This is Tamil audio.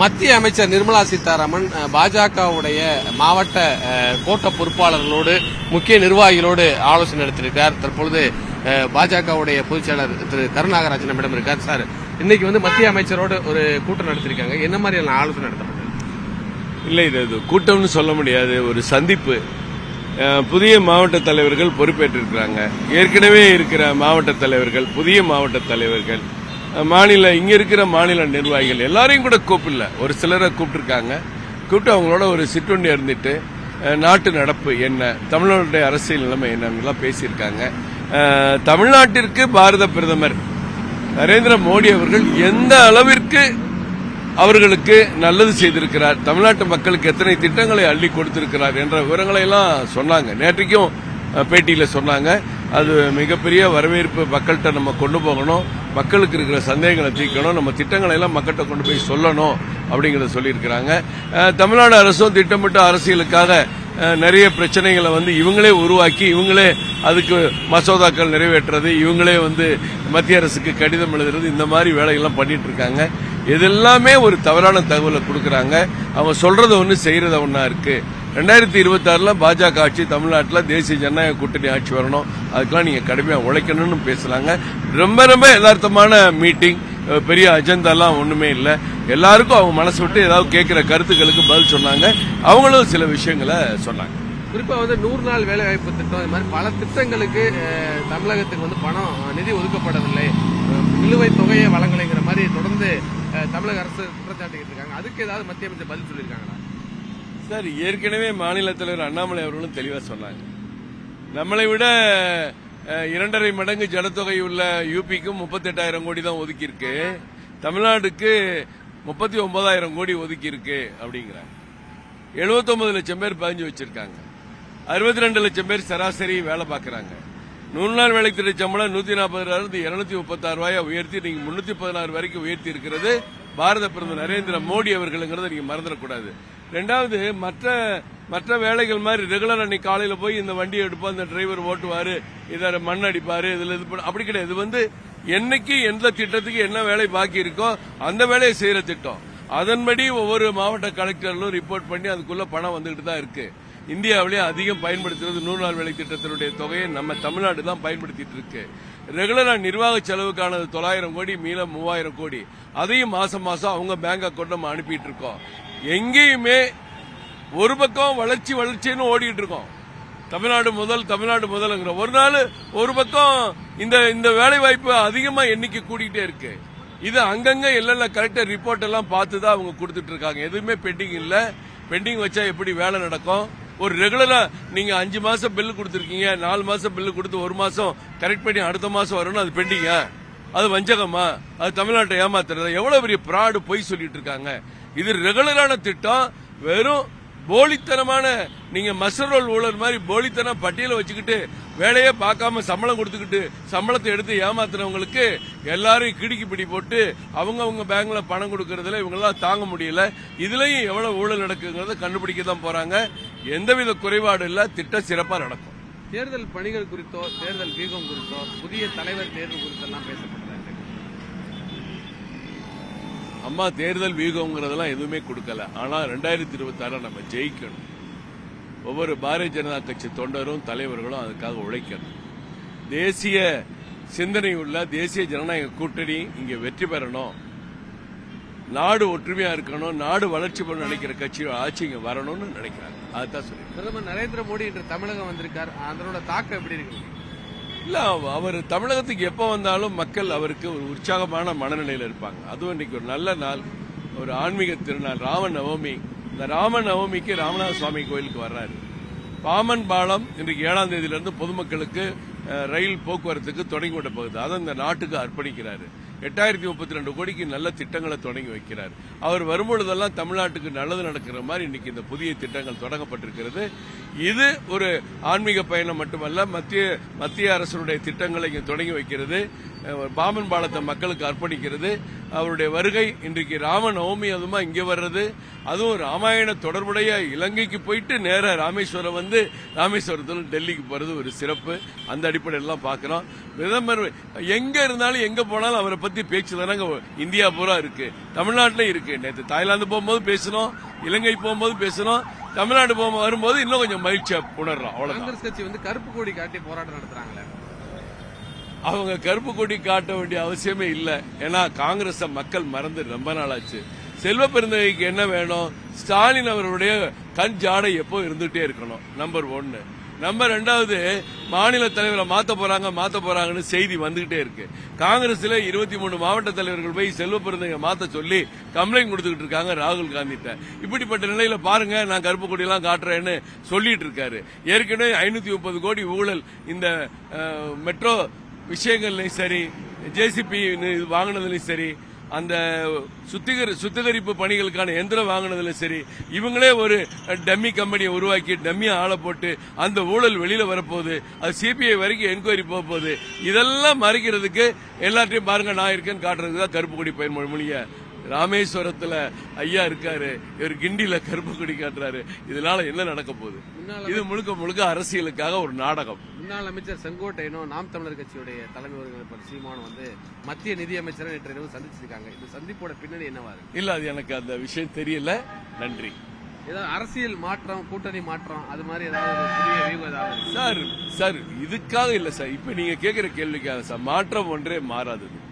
மத்திய அமைச்சர் நிர்மலா சீதாராமன் பாஜகவுடைய மாவட்ட கோட்ட பொறுப்பாளர்களோடு முக்கிய நிர்வாகிகளோடு ஆலோசனை நடத்தியிருக்கார். தற்பொழுது பாஜகவுடைய பொதுச் செயலர் திரு கருணாகராஜன் நம்மிடம் இருக்கார். சார் இன்னைக்கு வந்து மத்திய அமைச்சரோடு ஒரு கூட்டம் நடத்திருக்காங்க என்ன மாதிரியான ஆலோசனை நடத்தப்பட்டது இல்லை இது கூட்டம்னு சொல்ல முடியாது. ஒரு சந்திப்பு. புதிய மாவட்ட தலைவர்கள் பொறுப்பேற்றிருக்கிறாங்க. ஏற்கனவே இருக்கிற மாவட்ட தலைவர்கள் புதிய மாவட்ட தலைவர்கள் மாநில இங்க இருக்கிற மாநில நிர்வாகிகள் எல்லாரையும் கூட கூப்பிடல. ஒரு சிலரை கூப்பிட்டுருக்காங்க. கூப்பிட்டு அவங்களோட ஒரு சிற்றுண்டி இருந்துட்டு நாட்டு நடப்பு என்ன தமிழ்நாட்டுடைய அரசியல் நிலைமை என்னன்னுலாம் பேசியிருக்காங்க. தமிழ்நாட்டிற்கு பாரத பிரதமர் நரேந்திர மோடி அவர்கள் எந்த அளவிற்கு அவர்களுக்கு நல்லது செய்திருக்கிறார் தமிழ்நாட்டு மக்களுக்கு எத்தனை திட்டங்களை அள்ளி கொடுத்திருக்கிறார் என்ற விவரங்களை எல்லாம் சொன்னாங்க. நேற்றைக்கும் பேட்டியில் சொன்னாங்க. அது மிகப்பெரிய வரவேற்பு மக்கள்கிட்ட நம்ம கொண்டு போகணும். மக்களுக்கு இருக்கிற சந்தேகங்களை தீர்க்கணும் நம்ம திட்டங்களை எல்லாம் மக்கள்கிட்ட கொண்டு போய் சொல்லணும் அப்படிங்கிறத சொல்லியிருக்கிறாங்க. தமிழ்நாடு அரசும் திட்டமிட்ட அரசியலுக்காக நிறைய பிரச்சனைகளை வந்து இவங்களே உருவாக்கி இவங்களே அதுக்கு மசோதாக்கள் நிறைவேற்றுறது இவங்களே வந்து மத்திய அரசுக்கு கடிதம் எழுதுறது இந்த மாதிரி வேலைகள்லாம் பண்ணிட்டு இருக்காங்க இதெல்லாமே ஒரு தவறான தகவலை கொடுக்குறாங்க. அவங்க சொல்றது ஒன்று செய்யறது ஒன்றா இருக்கு. ரெண்டாயிரத்தி இருபத்தாறுல பாஜக ஆட்சி தமிழ்நாட்டில் தேசிய ஜனநாயக கூட்டணி ஆட்சி வரணும். அதுக்கெல்லாம் நீங்க கடுமையாக உழைக்கணும்னு பேசுறாங்க. ரொம்ப ரொம்ப யதார்த்தமான மீட்டிங் பெரிய அஜெண்டாலாம் ஒண்ணுமே இல்லை. எல்லாருக்கும் அவங்க மனசு விட்டு ஏதாவது கேட்கிற கருத்துக்களுக்கு பதில் சொன்னாங்க. அவங்களும் சில விஷயங்களை சொன்னாங்க. குறிப்பா வந்து நூறு நாள் வேலை வாய்ப்பு திட்டம் இது மாதிரி பல திட்டங்களுக்கு தமிழகத்துக்கு வந்து பணம் நிதி ஒதுக்கப்படவில்லை. அஹ், நிலுவைத் தொகையை வழங்கலைங்கிற மாதிரி தொடர்ந்து தமிழக அரசு குற்றச்சாட்டிக்கிட்டு இருக்காங்க. அதுக்கு ஏதாவது மத்திய அமைச்சர் பதில் சொல்லியிருக்காங்களா? சார் ஏற்கனவே மாநில தலைவர் அண்ணாமலை அவர்களும் தெளிவா சொன்னாங்க. நம்மளை விட இரண்டரை மடங்கு ஜனத்தொகை உள்ள யூபிக்கும் முப்பத்தெட்டாயிரம் கோடி தான் ஒதுக்கியிருக்கு. தமிழ்நாடுக்கு முப்பத்தி ஒன்பதாயிரம் கோடி ஒதுக்கியிருக்கு அப்படிங்கிறாங்க. 79 லட்சம் பேர் பதிஞ்சு வச்சிருக்காங்க. அறுபத்தி ரெண்டு லட்சம் பேர் சராசரி வேலை பார்க்கறாங்க. நூறு நாள் வேலை திட்ட சம்பளம் நூத்தி நாற்பது இருந்து இருநூத்தி முப்பத்தாறு ரூபாயை உயர்த்தி நீங்க முன்னூத்தி பதினாறு வரைக்கும் உயர்த்தி இருக்கிறது. பாரத பிரதமர் நரேந்திர மோடி அவர்களுங்கிறத நீங்க மறந்துடக்கூடாது. ரெண்டாவது மற்ற மற்ற வேலைகள் மாதிரி ரெகுலர் அன்னைக்கு காலையில போய் இந்த வண்டியை எடுப்போம் இந்த டிரைவர் ஓட்டுவாரு இதை மண் அடிப்பாரு இதுல இது அப்படி கிடையாது. இது வந்து என்னைக்கு எந்த திட்டத்துக்கு என்ன வேலை பாக்கி இருக்கோ அந்த வேலையை செய்யற திட்டம். அதன்படி ஒவ்வொரு மாவட்ட கலெக்டர்களும் ரிப்போர்ட் பண்ணி அதுக்குள்ள பணம் வந்துகிட்டு தான் இருக்கு. இந்தியாவிலே அதிகம் பயன்படுத்துறது நூறு நாள் வேலை திட்டத்தினுடைய தொகையை நம்ம தமிழ்நாடு தான் பயன்படுத்திட்டு இருக்கு. ரெகுலரா நிர்வாக செலவுக்கானது தொள்ளாயிரம் கோடி மீள மூவாயிரம் கோடி. அதையும் மாசம் மாசம் அவங்க பேங்க் அக்கௌண்ட் நம்ம அனுப்பிட்டு இருக்கோம். எங்கேயுமே ஒரு பக்கம் வளர்ச்சி வளர்ச்சின்னு ஓடிட்டு இருக்கோம். தமிழ்நாடு முதல் தமிழ்நாடு முதல்ங்கிற ஒரு நாள் ஒரு பக்கம் இந்த இந்த வேலை வாய்ப்பு அதிகமா எண்ணிக்கை கூடிக்கிட்டே இருக்கு. இது அங்கங்க எல்லாம் கரெக்டா ரிப்போர்ட் எல்லாம் பார்த்து தான் அவங்க கொடுத்துட்டு இருக்காங்க. எதுவுமே பெண்டிங் இல்ல. பெண்டிங் வச்சா எப்படி வேலை நடக்கும்? ஒரு ரெகுலரா நீங்க அஞ்சு மாசம் பில்லு கொடுத்துருக்கீங்க நாலு மாசம் பில்லு கொடுத்து ஒரு மாசம் கரெக்ட் பண்ணி அடுத்த மாசம் வரணும் அது பெண்டிங்கா அது வஞ்சகமா? அது தமிழ்நாட்டை ஏமாத்துறதா? எவ்வளவு பெரிய பிராடு பொய் சொல்லிட்டு இருக்காங்க? இது ரெகுலரான திட்டம். வெறும் போலித்தனமான நீங்க மசரோல் ஊழல் மாதிரி போலித்தனம் பட்டியல வச்சுக்கிட்டு வேலையே பார்க்காம சம்பளம் கொடுத்துக்கிட்டு சம்பளத்தை எடுத்து ஏமாத்துறவங்களுக்கு எல்லாரும் கிடுக்கி பிடி போட்டு அவங்க அவங்க பேங்க்ல பணம் கொடுக்கறதுல இவங்கெல்லாம் தாங்க முடியல. இதுலயும் எவ்வளவு ஊழல் நடக்குங்கிறத கண்டுபிடிக்க தான் போறாங்க. எந்தவித குறைபாடு இல்ல. திட்டம் சிறப்பா நடக்கும். தேர்தல் பணிகள் குறித்தோ தேர்தல் வியூகம் குறித்தோ புதிய தலைவர் தேர்வு குறித்தெல்லாம் பேசப்படும். அம்மா தேர்தல் வியூகம்ங்கிறதெல்லாம் எதுவுமே கொடுக்கல. ஆனால் ரெண்டாயிரத்தி இருபத்தி நம்ம ஜெயிக்கணும். ஒவ்வொரு பாரதிய ஜனதா கட்சி தொண்டரும் தலைவர்களும் அதுக்காக உழைக்கணும். தேசிய சிந்தனை உள்ள தேசிய ஜனநாயக கூட்டணி இங்கே வெற்றி பெறணும். நாடு ஒற்றுமையா இருக்கணும். நாடு வளர்ச்சி பண்ண நினைக்கிற கட்சி ஆட்சி இங்க வரணும்னு நினைக்கிறாங்க. அதுதான் சொல்லி பிரதமர் நரேந்திர மோடி இன்று தமிழகம் வந்திருக்கார். அதனோட தாக்கம் எப்படி இருக்கு? இல்ல அவர் தமிழகத்துக்கு எப்ப வந்தாலும் மக்கள் அவருக்கு ஒரு உற்சாகமான மனநிலையில இருப்பாங்க. அதுவும் இன்னைக்கு ஒரு நல்ல நாள். ஒரு ஆன்மீக திருநாள் ராம நவமி. இந்த ராம நவமிக்கு ராமநாத சுவாமி கோயிலுக்கு வர்றாரு. பாமன் பாலம் இன்றைக்கு ஏழாம் தேதியிலிருந்து பொதுமக்களுக்கு ரயில் போக்குவரத்துக்கு தொடங்கி விட போகுது. அதை இந்த நாட்டுக்கு அர்ப்பணிக்கிறாரு. எட்டாயிரத்தி முப்பத்தி ரெண்டு கோடிக்கு நல்ல திட்டங்களை தொடங்கி வைக்கிறார். அவர் வரும்பொழுதெல்லாம் தமிழ்நாட்டுக்கு நல்லது நடக்கிற மாதிரி இன்னைக்கு இந்த புதிய திட்டங்கள் தொடங்கப்பட்டிருக்கிறது. இது ஒரு ஆன்மீக பயணம் மட்டுமல்ல மத்திய மத்திய அரசுடைய திட்டங்களை இங்கே தொடங்கி வைக்கிறது. பாமன் பாலத்தை மக்களுக்கு அர்ப்பணிக்கிறது. அவருடைய வருகை இன்றைக்கு ராம நவமி அதுமா இங்கே வர்றது. அதுவும் ராமாயண தொடர்புடைய இலங்கைக்கு போயிட்டு நேராக ராமேஸ்வரம் வந்து ராமேஸ்வரத்தில் டெல்லிக்கு போறது ஒரு சிறப்பு. அந்த அடிப்படையிலாம் பார்க்குறோம். பிரதமர் எங்கே இருந்தாலும் எங்கே போனாலும் அவரை பத்தி பேச்சு தானங்க இந்தியா பூரா இருக்கு. தமிழ்நாட்டிலும் இருக்கு. நேற்று தாய்லாந்து போகும்போது பேசணும் இலங்கை போகும்போது பேசணும் தமிழ்நாடு போகும் வரும்போது இன்னும் கொஞ்சம் மகிழ்ச்சியா உணர்றோம். அவ்வளவுதான். காங்கிரஸ் கட்சி வந்து கருப்பு கொடி காட்டி போராட்டம் நடத்துறாங்களே. அவங்க கருப்பு கொடி காட்ட வேண்டிய அவசியமே இல்லை. ஏன்னா காங்கிரஸ மக்கள் மறந்து ரொம்ப நாளாச்சு. செல்வ பெருந்தகைக்கு என்ன வேணும்? ஸ்டாலின் அவருடைய கண் ஜாடை எப்போ இருந்துட்டே இருக்கணும். நம்பர் ஒன்னு. நம்பர் ரெண்டாவது மாநில தலைவரை மாத்த போறாங்க மாத்த போறாங்கன்னு செய்தி வந்துகிட்டே இருக்கு. காங்கிரஸ்ல இருபத்தி மூணு மாவட்ட தலைவர்கள் போய் செல்வ பெருந்தகை மாத்த சொல்லி கம்ப்ளைண்ட் கொடுத்துக்கிட்டு இருக்காங்க ராகுல் காந்திட்ட. இப்படிப்பட்ட நிலையில பாருங்க நான் கருப்பு கொடியெல்லாம் காட்டுறேன்னு சொல்லிட்டு இருக்காரு. ஏற்கனவே ஐநூத்தி முப்பது கோடி ஊழல் இந்த மெட்ரோ விஷயங்கள்லையும் சரி ஜேசிபி வாங்கினதுலையும் சரி அந்த சுத்திகரி சுத்திகரிப்பு பணிகளுக்கான எந்திரம் வாங்கினதுல சரி இவங்களே ஒரு டம்மி கம்பெனியை உருவாக்கி டம்மியை ஆளை போட்டு அந்த ஊழல் வெளியில வரப்போகுது. அது சிபிஐ வரைக்கும் என்கொயரி போக போகுது இதெல்லாம் மறைக்கிறதுக்கு எல்லாத்தையும் பாருங்க நான் இருக்கேன்னு காட்டுறதுக்கு தான் கருப்பு கொடி பயன் மொழிய ராமேஸ்வரத்துல ஐயா இருக்காரு இவர் கிண்டியில கருப்பு கொடி காட்டுறாரு. இதனால என்ன நடக்க போகுது? இது முழுக்க முழுக்க அரசியலுக்காக ஒரு நாடகம். முன்னாள் அமைச்சர் செங்கோட்டையனும் நாம் தமிழர் கட்சியுடைய தலைமை ஒருங்கிணைப்பாளர் சீமானும் வந்து மத்திய நிதியமைச்சரை நேற்று இரவு சந்திச்சிருக்காங்க. இந்த சந்திப்போட பின்னணி என்னவா இருக்கு? இல்ல அது எனக்கு அந்த விஷயம் தெரியல. நன்றி. ஏதாவது அரசியல் மாற்றம் கூட்டணி மாற்றம் அது மாதிரி ஏதாவது? சார் சார் இதுக்காக இல்ல சார். இப்ப நீங்க கேக்குற கேள்விக்காக சார். மாற்றம் ஒன்றே மாறாதது.